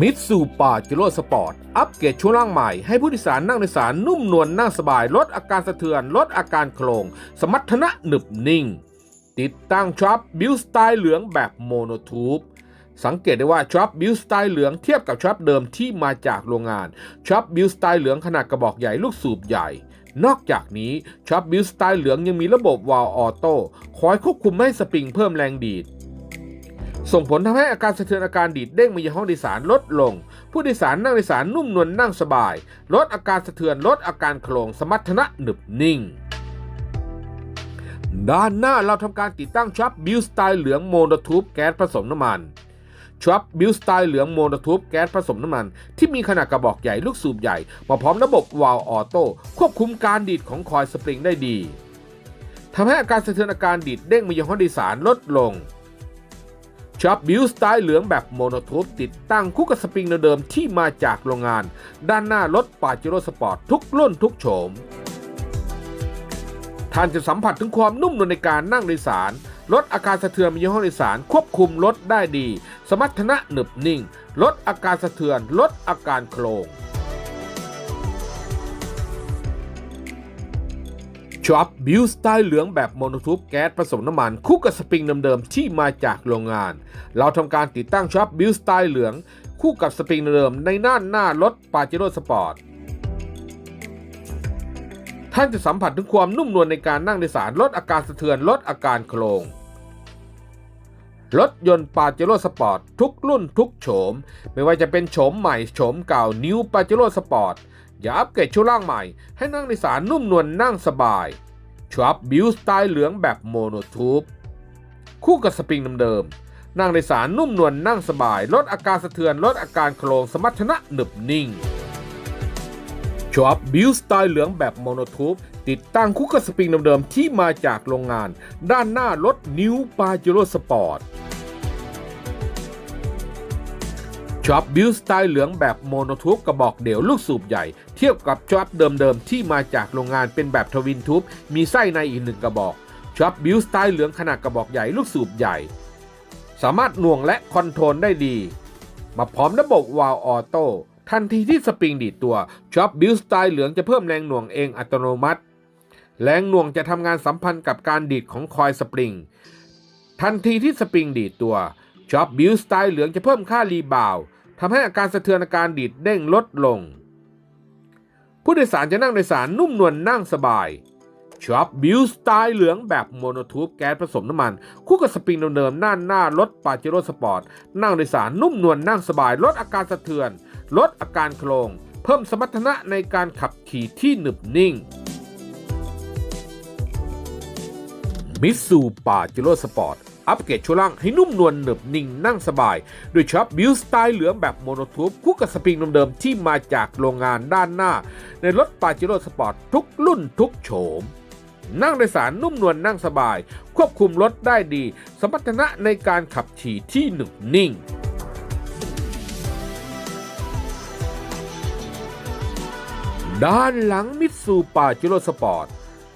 มิตซูปาจิโร่สปอร์ต อัปเกรดช่วงล่างใหม่ ให้ผู้โดยสารนั่งโดยสารนุ่มนวลนั่งสบาย ลดอาการสะเทือน ลดอาการโครงสมรรถนะหนึบนิ่ง ติดตั้งช็อปบิวสไตล์เหลืองแบบโมโนทูบสังเกตได้ว่าช็อปบิวสไตล์เหลืองเทียบกับช็อปเดิมที่มาจากโรงงานช็อปบิวสไตล์เหลืองขนาดกระบอกใหญ่ลูกสูบใหญ่ นอกจากนี้ช็อปบิวสไตล์เหลืองยังมีระบบวาล์วออโต้คอยควบคุมไม่ให้สปริงเพิ่มแรงดีด ส่งผลทำให้อาการสะเทือนอาการดีดเด้งมายังห้องโดยสารลดลง ผู้โดยสารนั่งโดยสารนุ่มนวลนั่งสบาย ลดอาการสะเทือนลดอาการโครงสมรรถนะหนึบนิ่งด้านหน้าเราทำการติดตั้งช็อปบิวสไตล์เหลืองโมโนทูบแก๊สผสมน้ำมันช็อปบิวสไตล์เหลืองโมโนทูบแก๊สผสมน้ำมัน ที่มีขนาดกระบอกใหญ่ลูกสูบใหญ่ มาพร้อมระบบวาล์วออโต้ควบคุมการดีดของคอยสปริงได้ดีทำให้อาการสะเทือนอาการดีดเด้งมายังห้องโดยสารลดลง ช็อปบิวสไตล์เหลืองแบบโมโนทูบติดตั้งคู่กับสปริงเดิมที่มาจากโรงงาน ด้านหน้ารถปาเจโร่สปอร์ตทุกรุ่นทุกโฉม ท่านจะสัมผัสถึงความนุ่มนวลในการนั่งโดยสารลดอาการสะเทือนมีห้องโดยสารควบคุมรถได้ดี สมรรถนะหนึบนิ่ง ลดอาการสะเทือน ลดอาการโครง ช็อปบิวสไตล์เหลืองแบบโมโนทูบแก๊สผสมน้ำมันคู่กับสปริงเดิมๆที่มาจากโรงงาน เราทำการติดตั้งช็อปบิวสไตล์เหลือง คู่กับสปริงเดิมในหน้าหน้ารถปาเจโร่สปอร์ตท่านจะสัมผัสถึงความนุ่มนวลในการนั่งโดยสารลดอาการสะเทือนลดอาการโครงรถยนต์ปาเจโร่สปอร์ตทุกรุ่นทุกโฉม ไม่ว่าจะเป็นโฉมใหม่โฉมเก่านิวปาเจโร่สปอร์ต อย่าอัปเกรดช่วงล่างใหม่ ให้นั่งโดยสารนุ่มนวลนั่งสบายชอปบิวสไตล์เหลืองแบบโมโนทูบคู่กับสปริงเดิมๆนั่งโดยสารนุ่มนวลนั่งสบาย ลดอาการสะเทือนลดอาการโครงสมรรถนะหนึบนิ่งชอปบิวสไตล์เหลืองแบบโมโนทูบติดตั้งคู่กับสปริงเดิมๆที่มาจากโรงงาน ด้านหน้ารถนิวปาเจโรสปอร์ต ช็อปบิวสไตล์เหลืองแบบโมโนทูบกระบอกเดี่ยวลูกสูบใหญ่ เทียบกับช็อปเดิมๆ ที่มาจากโรงงานเป็นแบบทวินทูบมีไส้ในอีกหนึ่งกระบอกช็อปบิวสไตล์เหลืองขนาดกระบอกใหญ่ลูกสูบใหญ่ สามารถหน่วงและคอนโทรลได้ดี มาพร้อมระบบวาล์วออโต้ทันทีที่สปริงดีดตัวช็อปบิวสไตล์เหลืองจะเพิ่มแรงหน่วงเองอัตโนมัติ แรงหน่วงจะทำงานสัมพันธ์กับการดีดของคอยสปริงทันทีที่สปริงดีดตัวช็อปบิวสไตล์เหลืองจะเพิ่มค่ารีบาว ทำให้อาการสะเทือนอาการดีดเด้งลดลง ผู้โดยสารจะนั่งโดยสารนุ่มนวลนั่งสบายช็อปบิวสไตล์เหลืองแบบโมโนทูบแก๊สผสมน้ำมัน คู่กับสปริงเดิมๆหน้าหน้ารถปาเจโร่สปอร์ต นั่งโดยสารนุ่มนวลนั่งสบาย ลดอาการสะเทือน ลดอาการโครง เพิ่มสมรรถนะในการขับขี่ที่หนึบนิ่งมิสูปาเจโร่สปอร์ต อัปเกรดช่วงล่างให้นุ่มนวลหนึบนิ่งนั่งสบาย โดยช็อปบิวสไตล์เหลืองแบบโมโนทูบคู่กับสปริงเดิมๆที่มาจากโรงงานด้านหน้า ในรถปาเจโร่สปอร์ตทุกรุ่นทุกโฉมนั่งโดยสารนุ่มนวลนั่งสบาย ควบคุมรถได้ดี สมรรถนะในการขับขี่ที่หนึบนิ่ง ด้านหลังมิตซูปาจิโร่สปอร์ต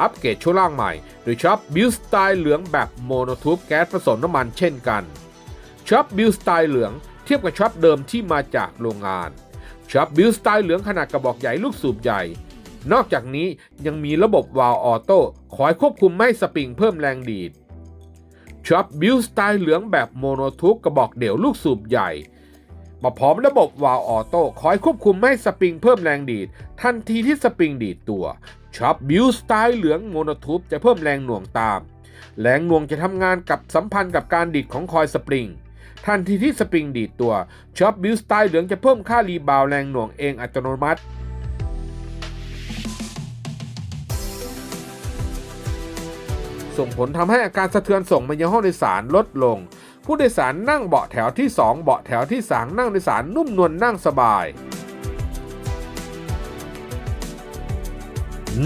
อัปเกรดช่วงล่างใหม่ โดยช็อปบิวสไตล์เหลืองแบบโมโนทูบแก๊สผสมน้ำมันเช่นกันช็อปบิวสไตล์เหลืองเทียบกับช็อปเดิมที่มาจากโรงงานช็อปบิวสไตล์เหลืองขนาดกระบอกใหญ่ลูกสูบใหญ่ นอกจากนี้ยังมีระบบวาล์วออโต้คอยควบคุมไม่สปริงเพิ่มแรงดีดช็อปบิวสไตล์เหลืองแบบโมโนทูบกระบอกเดี่ยวลูกสูบใหญ่ มาพร้อมระบบวาล์วออโต้คอยควบคุมไม่ให้สปริงเพิ่มแรงดีด ทันทีที่สปริงดีดตัวช็อปบิวสไตล์เหลืองโมโนทูบจะเพิ่มแรงหน่วงตาม แรงหน่วงจะทำงานกับสัมพันธ์กับการดีดของคอยสปริงทันทีที่สปริงดีดตัวช็อปบิวสไตล์เหลืองจะเพิ่มค่ารีบาวแรงหน่วงเองอัตโนมัติส่งผลทำให้อาการสะเทือนส่งมายังห้องโดยสารลดลง ผู้โดยสารนั่งเบาะแถวที่ 2 เบาะแถวที่ 3 นั่งโดยสารนุ่มนวลนั่งสบาย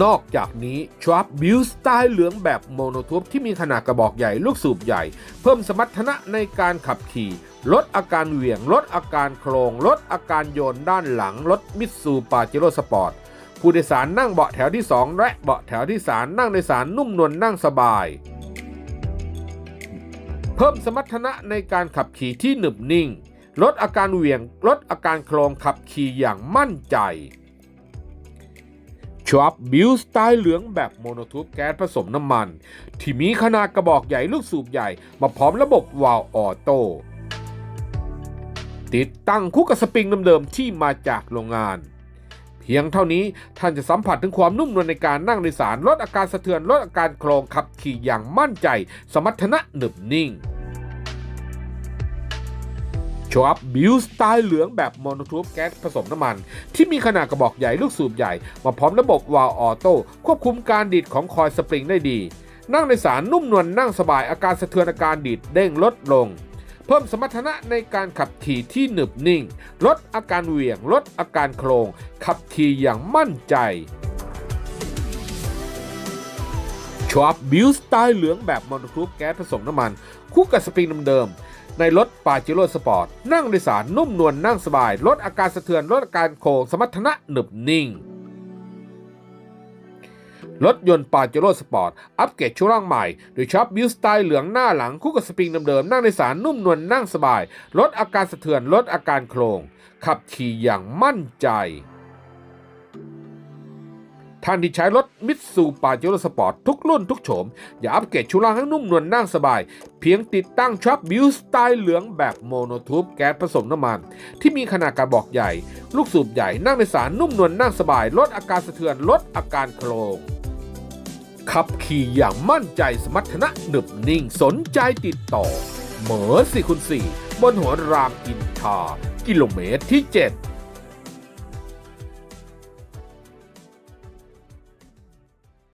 นอกจากนี้ชว a บบิวสไตล์เหลืองแบบโมโนทูบที่มีขนาดกระบอกใหญ่ลูกสูบใหญ่ เพิ่มสมรรถนะในการขับขี่ ลดอาการเหวี่ยง ลดอาการโครง ลดอาการโยนด้านหลัง ลดมิตซูปาเจโร่สปอร์ตผู้โดยสารนั่งเบาะแถวที่ 2 และเบาะแถวที่ 3 นั่งโดยสารนุ่มนวลนั่งสบาย เพิ่มสมรรถนะในการขับขี่ที่หนึบนิ่ง ลดอาการเหวี่ยงลดอาการโครงขับขี่อย่างมั่นใจชอปบิวสไตล์เหลืองแบบโมโนทูปแก๊สผสมน้ำมัน ที่มีขนาดกระบอกใหญ่ลูกสูบใหญ่ มาพร้อมระบบวาล์วออโต้ติดตั้งคู่กับสปริงเดิมๆที่มาจากโรงงาน พียงเท่านี้ท่านจะสัมผัสถึงความนุ่มนวลในการนั่งโดยสารลดอาการสะเทือนลดอาการโครงขับขี่อย่างมั่นใจ สมรรถนะหนึบนิ่งโชว์อัพบิวสไตล์เหลืองแบบโมโนทูปแก๊สผสมน้ำมัน ที่มีขนาดกระบอกใหญ่ลูกสูบใหญ่ มาพร้อมระบบวาล์วออโต้ควบคุมการดีดของคอยสปริงได้ดี นั่งโดยสารนุ่มนวลนั่งสบายอาการสะเทือนอาการดีดเด้งลดลง เพิ่มสมรรถนะในการขับขี่ที่หนึบนิ่ง ลดอาการเหวี่ยง ลดอาการโครง ขับขี่อย่างมั่นใจชอปบิวสไตล์เหลืองแบบมอนครูปแก๊สผสมน้ำมัน คู่กับสปริงเดิมในรถปาเจโร่สปอร์ต นั่งโดยสารนุ่มนวลนั่งสบาย ลดอาการสะเทือน ลดอาการโค้งสมรรถนะหนึบนิ่ง รถยนต์ปาเจโร่สปอร์ต อัปเกรดช่วงล่างใหม่ โดยชอบบิวสไตล์เหลืองหน้าหลังคู่กับสปริงเดิมๆนั่งในสารนุ่มนวลนั่งสบาย ลดอาการสะเทือนลดอาการโครง ขับขี่อย่างมั่นใจ ท่านที่ใช้รถมิตซูปาเจโร่สปอร์ตทุกรุ่นทุกโฉม อย่าอัปเกรดช่วงล่างให้นุ่มนวลนั่งสบาย เพียงติดตั้งช็อปบิวสไตล์เหลืองแบบโมโนทูปแก๊สผสมน้ำมัน ที่มีขนาดกระบอกใหญ่ ลูกสูบใหญ่นั่งในสารนุ่มนวลนั่งสบาย ลดอาการสะเทือนลดอาการโครง ขับขี่อย่างมั่นใจสมรรถนะหนึบนิ่งสนใจติดต่อ เหมอสี่คุณสี่บนหัวรามอินทรากิโลเมตรที่ 7